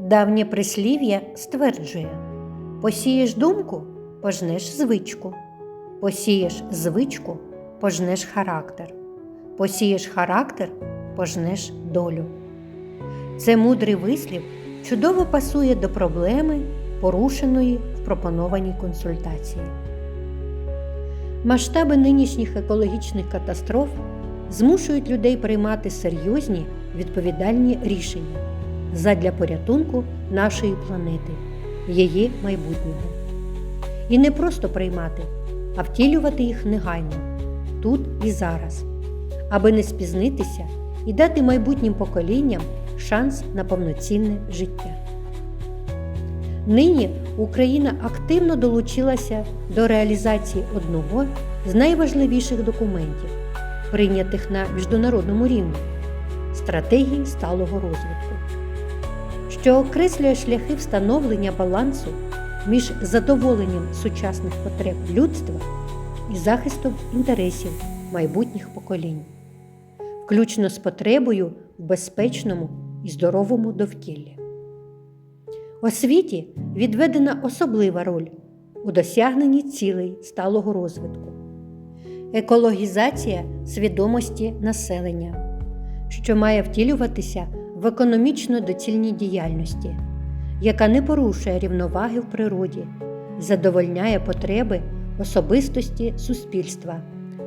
Давнє прислів'я стверджує: посієш думку, пожнеш звичку, посієш звичку, пожнеш характер, посієш характер, пожнеш долю. Це мудрий вислів чудово пасує до проблеми, порушеної в пропонованій консультації. Масштаби нинішніх екологічних катастроф змушують людей приймати серйозні відповідальні рішення задля порятунку нашої планети, її майбутнього. І не просто приймати, а втілювати їх негайно, тут і зараз, аби не спізнитися і дати майбутнім поколінням шанс на повноцінне життя. Нині Україна активно долучилася до реалізації одного з найважливіших документів, прийнятих на міжнародному рівні стратегії сталого розвитку, що окреслює шляхи встановлення балансу між задоволенням сучасних потреб людства і захистом інтересів майбутніх поколінь, включно з потребою в безпечному і здоровому довкіллі. Освіті відведена особлива роль у досягненні цілей сталого розвитку, екологізація свідомості населення, що має втілюватися в економічно доцільній діяльності, яка не порушує рівноваги в природі задовольняє потреби особистості суспільства,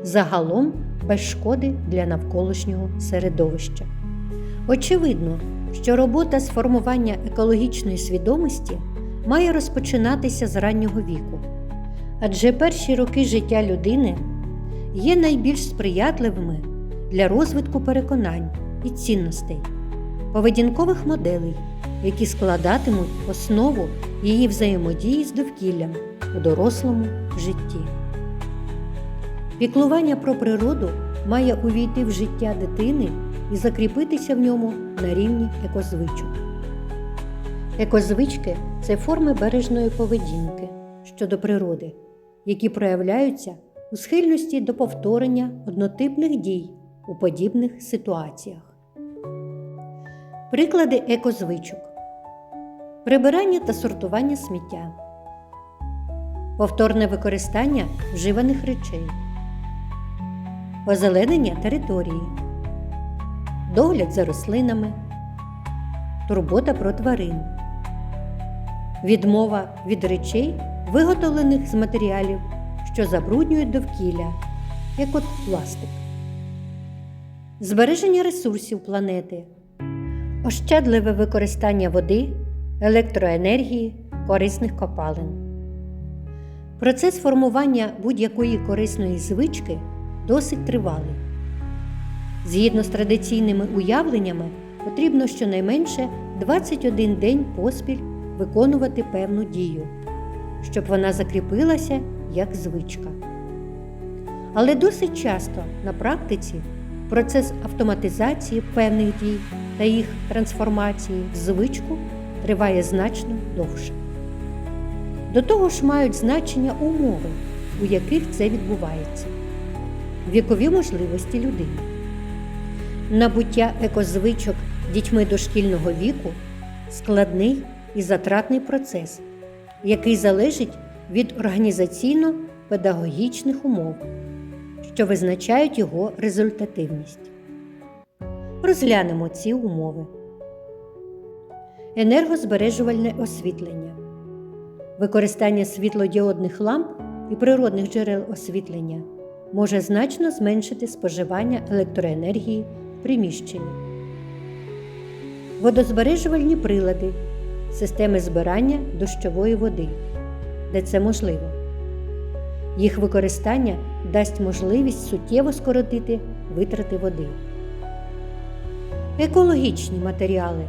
загалом без шкоди для навколишнього середовища. Очевидно, що робота з формування екологічної свідомості має розпочинатися з раннього віку, адже перші роки життя людини є найбільш сприятливими для розвитку переконань і цінностей, поведінкових моделей, які складатимуть основу її взаємодії з довкіллям у дорослому житті. Піклування про природу має увійти в життя дитини і закріпитися в ньому на рівні екозвичок. Екозвички це форми бережної поведінки щодо природи, які проявляються у схильності до повторення однотипних дій у подібних ситуаціях. Приклади екозвичок: прибирання та сортування сміття, повторне використання вживаних речей, озеленення території. Догляд за рослинами, турбота про тварин, відмова від речей, виготовлених з матеріалів, що забруднюють довкілля, як от пластик, збереження ресурсів планети, ощадливе використання води, електроенергії, корисних копалин. Процес формування будь-якої корисної звички досить тривалий. Згідно з традиційними уявленнями, потрібно щонайменше 21 день поспіль виконувати певну дію, щоб вона закріпилася як звичка. Але досить часто на практиці процес автоматизації певних дій та їх трансформації в звичку триває значно довше. До того ж мають значення умови, у яких це відбувається, вікові можливості людини. Набуття екозвичок дітьми дошкільного віку складний і затратний процес, який залежить від організаційно-педагогічних умов, що визначають його результативність. Розглянемо ці умови. Енергозбережувальне освітлення, використання світлодіодних ламп і природних джерел освітлення може значно зменшити споживання електроенергії в приміщенні. Водозбережувальні прилади, системи збирання дощової води, де це можливо. Їх використання дасть можливість суттєво скоротити витрати води. Екологічні матеріали.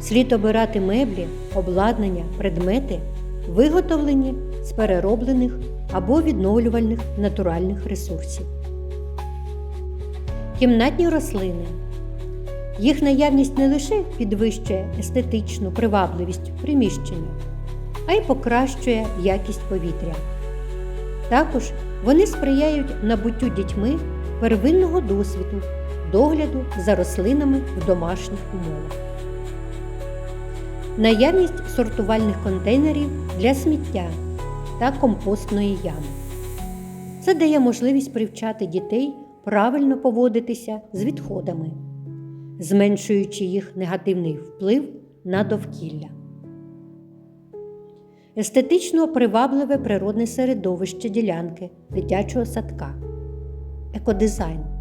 Слід обирати меблі, обладнання, предмети, виготовлені з перероблених або відновлювальних натуральних ресурсів. Кімнатні рослини. Їх наявність не лише підвищує естетичну привабливість приміщення, а й покращує якість повітря. Також вони сприяють набуттю дітьми первинного досвіду, догляду за рослинами в домашніх умовах. наявність сортувальних контейнерів для сміття та компостної ями. Це дає можливість привчати дітей правильно поводитися з відходами, зменшуючи їх негативний вплив на довкілля. Естетично привабливе природне середовище ділянки дитячого садка. Екодизайн.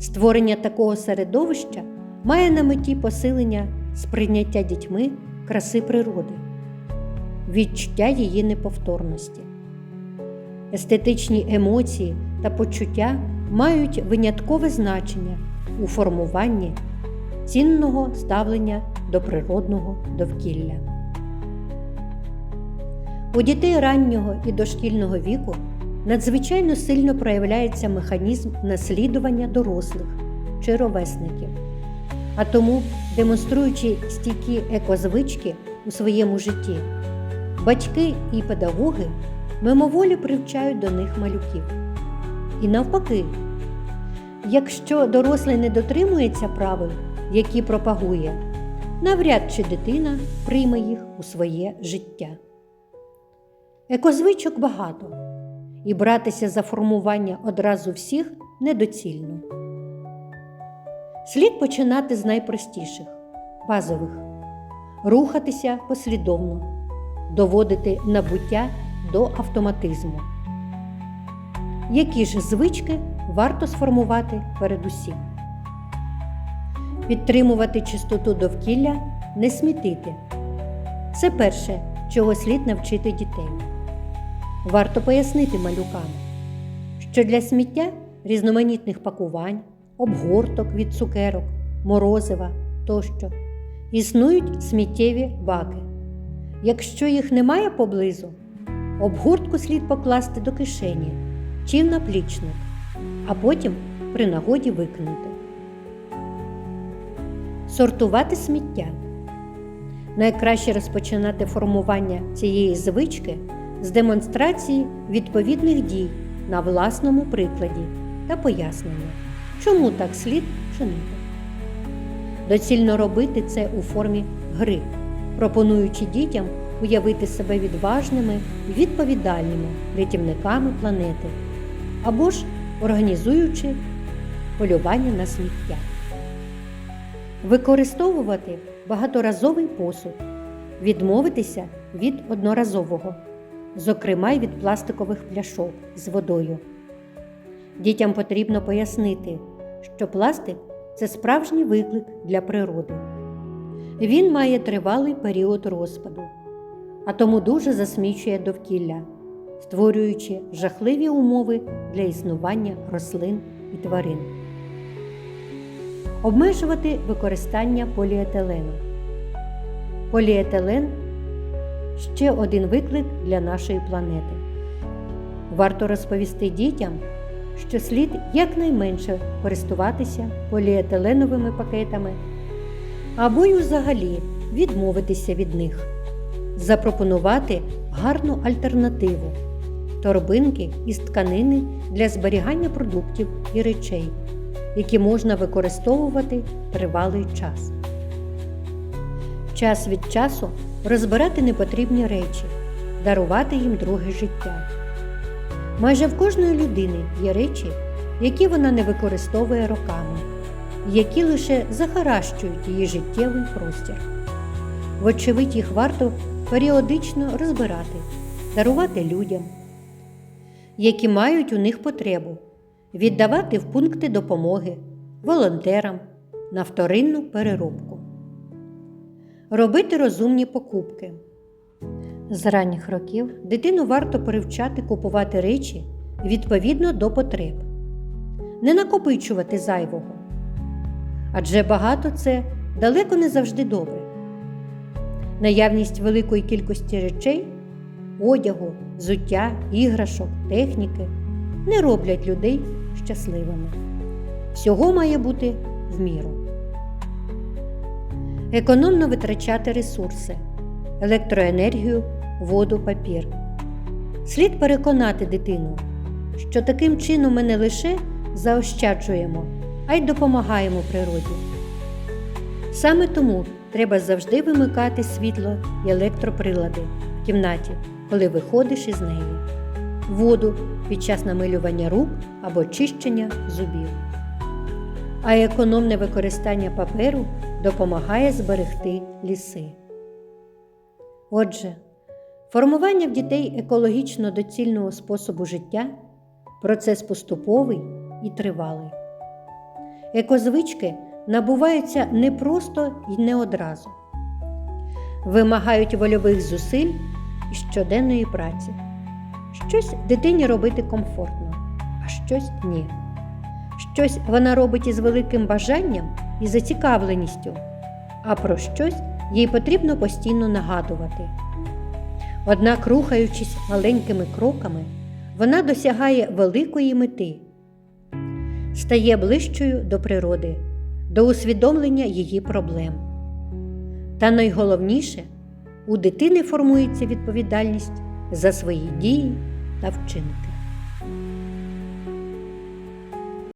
Створення такого середовища має на меті посилення сприйняття дітьми краси природи, відчуття її неповторності. Естетичні емоції та почуття мають виняткове значення у формуванні цінного ставлення до природного довкілля. У дітей раннього і дошкільного віку надзвичайно сильно проявляється механізм наслідування дорослих чи ровесників. А тому, демонструючи стійкі екозвички у своєму житті, батьки і педагоги мимоволі привчають до них малюків. І навпаки, якщо дорослий не дотримується правил, які пропагує, навряд чи дитина прийме їх у своє життя. Екозвичок багато, і братися за формування одразу всіх недоцільно. Слід починати з найпростіших, базових, рухатися послідовно, доводити набуття до автоматизму. Які ж звички варто сформувати передусім? Підтримувати чистоту довкілля, не смітити. Це перше, чого слід навчити дітей. Варто пояснити малюкам, що для сміття різноманітних пакувань, обгорток від цукерок, морозива тощо існують сміттєві баки. Якщо їх немає поблизу, обгортку слід покласти до кишені чи в наплічник, а потім при нагоді викинути. Сортувати сміття. Найкраще розпочинати формування цієї звички з демонстрації відповідних дій на власному прикладі та пояснення, чому так слід чинити. Доцільно робити це у формі гри, пропонуючи дітям уявити себе відважними і відповідальними рятівниками планети або ж організуючи полювання на сміття. Використовувати багаторазовий посуд, відмовитися від одноразового, зокрема й від пластикових пляшок з водою. Дітям потрібно пояснити, що пластик це справжній виклик для природи. Він має тривалий період розпаду, а тому дуже засмічує довкілля, створюючи жахливі умови для існування рослин і тварин. Обмежувати використання поліетилену. Поліетилен ще один виклик для нашої планети. Варто розповісти дітям, що слід якнайменше користуватися поліетиленовими пакетами або й взагалі відмовитися від них, запропонувати гарну альтернативу торбинки із тканини для зберігання продуктів і речей, які можна використовувати тривалий час. Час від часу розбирати непотрібні речі, дарувати їм друге життя. Майже в кожної людини є речі, які вона не використовує роками, які лише захаращують її життєвий простір. Вочевидь, їх варто періодично розбирати, дарувати людям, які мають у них потребу, віддавати в пункти допомоги, волонтерам на вторинну переробку. Робити розумні покупки. З ранніх років дитину варто привчати купувати речі відповідно до потреб, не накопичувати зайвого. Адже багато це далеко не завжди добре. Наявність великої кількості речей, одягу, взуття, іграшок, техніки не роблять людей щасливими. Всього має бути в міру. Економно витрачати ресурси, електроенергію, воду, папір. Слід переконати дитину, що таким чином ми не лише заощаджуємо, а й допомагаємо природі. Саме тому треба завжди вимикати світло і електроприлади в кімнаті, коли виходиш із неї, воду під час намилювання рук або чищення зубів. А економне використання паперу допомагає зберегти ліси. Отже, формування в дітей екологічно доцільного способу життя процес поступовий і тривалий. Екозвички набуваються не просто і не одразу, вимагають вольових зусиль і щоденної праці. Щось дитині робити комфортно, а щось ні. Щось вона робить із великим бажанням і зацікавленістю, а про щось їй потрібно постійно нагадувати. Однак, рухаючись маленькими кроками, вона досягає великої мети, стає ближчою до природи, до усвідомлення її проблем. Та найголовніше, у дитини формується відповідальність за свої дії та вчинки.